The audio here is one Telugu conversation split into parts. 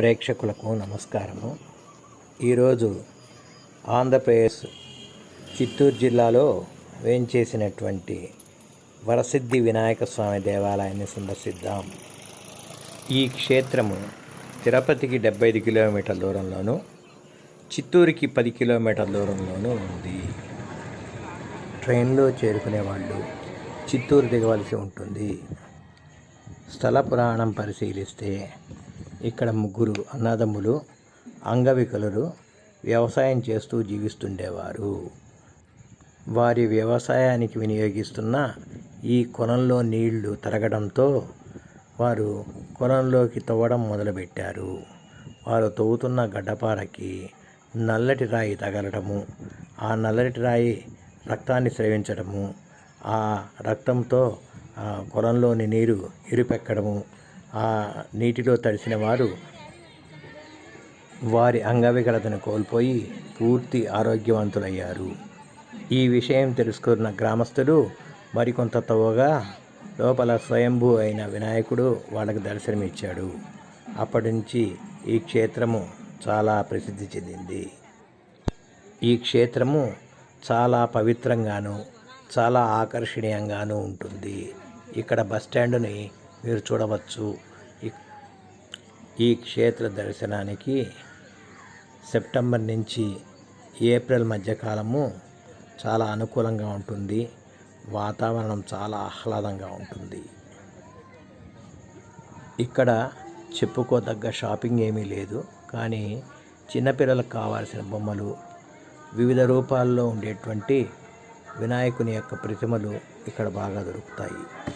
ప్రేక్షకులకు నమస్కారము. ఈరోజు ఆంధ్రప్రదేశ్ చిత్తూరు జిల్లాలో వేంచేసినటువంటి వరసిద్ధి వినాయక స్వామి దేవాలయాన్ని సందర్శిద్దాం. ఈ క్షేత్రము తిరుపతికి డెబ్బై ఐదు కిలోమీటర్ల దూరంలోను చిత్తూరుకి పది కిలోమీటర్ల దూరంలోనూ ఉంది. ట్రైన్లో చేరుకునే వాళ్ళు చిత్తూరు దిగవలసి ఉంటుంది. స్థల పురాణం పరిశీలిస్తే ఇక్కడ ముగ్గురు అన్నదమ్ములు అంగవికలురు వ్యవసాయం చేస్తూ జీవిస్తుండేవారు. వారి వ్యవసాయానికి వినియోగిస్తున్న ఈ కొలంలో నీళ్ళు తరగడంతో వారు కొలంలోకి తవ్వడం మొదలుపెట్టారు. వారు తవ్వుతున్న గడ్డపారకి నల్లటి రాయి తగలడము ఆ నల్లటి రాయి రక్తాన్ని స్రవించడము ఆ రక్తంతో ఆ కొలంలోని నీరు ఇరుపెక్కడము ఆ నీటిలో తడిసిన వారు వారి అంగవికలతను కోల్పోయి పూర్తి ఆరోగ్యవంతులయ్యారు. ఈ విషయం తెలుసుకున్న గ్రామస్తులు మరికొంత తవ్వగా లోపల స్వయంభూ అయిన వినాయకుడు వాళ్ళకు దర్శనమిచ్చాడు. అప్పటి నుంచి ఈ క్షేత్రము చాలా ప్రసిద్ధి చెందింది. ఈ క్షేత్రము చాలా పవిత్రంగాను చాలా ఆకర్షణీయంగాను ఉంటుంది. ఇక్కడ బస్ స్టాండుని మీరు చూడవచ్చు. ఈ- క్షేత్ర దర్శనానికి సెప్టెంబర్ నుంచి ఏప్రిల్ మధ్యకాలము చాలా అనుకూలంగా ఉంటుంది. వాతావరణం చాలా ఆహ్లాదంగా ఉంటుంది. ఇక్కడ చెప్పుకోదగ్గ షాపింగ్ ఏమీ లేదు. కానీ చిన్నపిల్లలకు కావాల్సిన బొమ్మలు వివిధ రూపాల్లో ఉండేటువంటి వినాయకుని యొక్క ప్రతిమలు ఇక్కడ బాగా దొరుకుతాయి.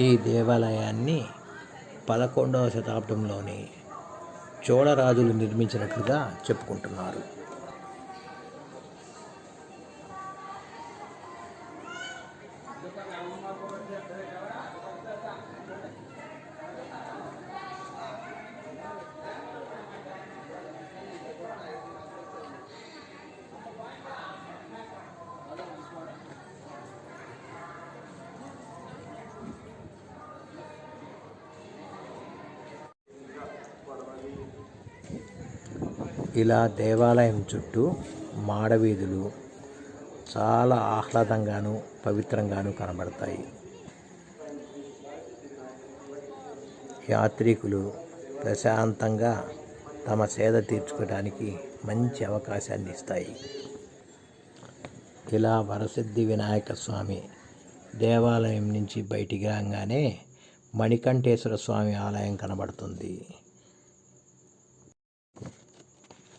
ఈ దేవాలయాన్ని పదకొండవ శతాబ్దంలోని చోళరాజులు నిర్మించినట్లుగా చెప్పుకుంటున్నారు. ఇలా దేవాలయం చుట్టూ మాడవీధులు చాలా ఆహ్లాదంగాను పవిత్రంగాను కనబడతాయి. యాత్రికులు ప్రశాంతంగా తమ సేద తీర్చుకోవడానికి మంచి అవకాశాన్ని ఇస్తాయి. ఇలా వరసిద్ధి వినాయక స్వామి దేవాలయం నుంచి బయటికి రాగానే మణికంఠేశ్వర స్వామి ఆలయం కనబడుతుంది.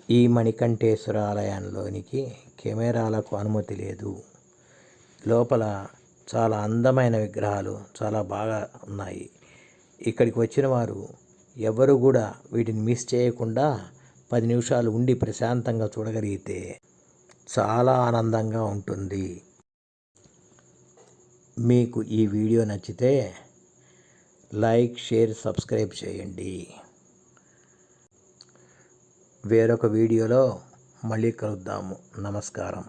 ఈ మణికంఠేశ్వర ఆలయంలోనికి కెమెరాలకు అనుమతి లేదు. లోపల చాలా అందమైన విగ్రహాలు చాలా బాగా ఉన్నాయి. ఇక్కడికి వచ్చిన వారు ఎవరు కూడా వీటిని మిస్ చేయకుండా పది నిమిషాలు ఉండి ప్రశాంతంగా చూడగలిగితే చాలా ఆనందంగా ఉంటుంది. మీకు ఈ వీడియో నచ్చితే లైక్ షేర్ సబ్స్క్రైబ్ చేయండి. వేరొక వీడియోలో మళ్ళీ కలుద్దాము. నమస్కారం.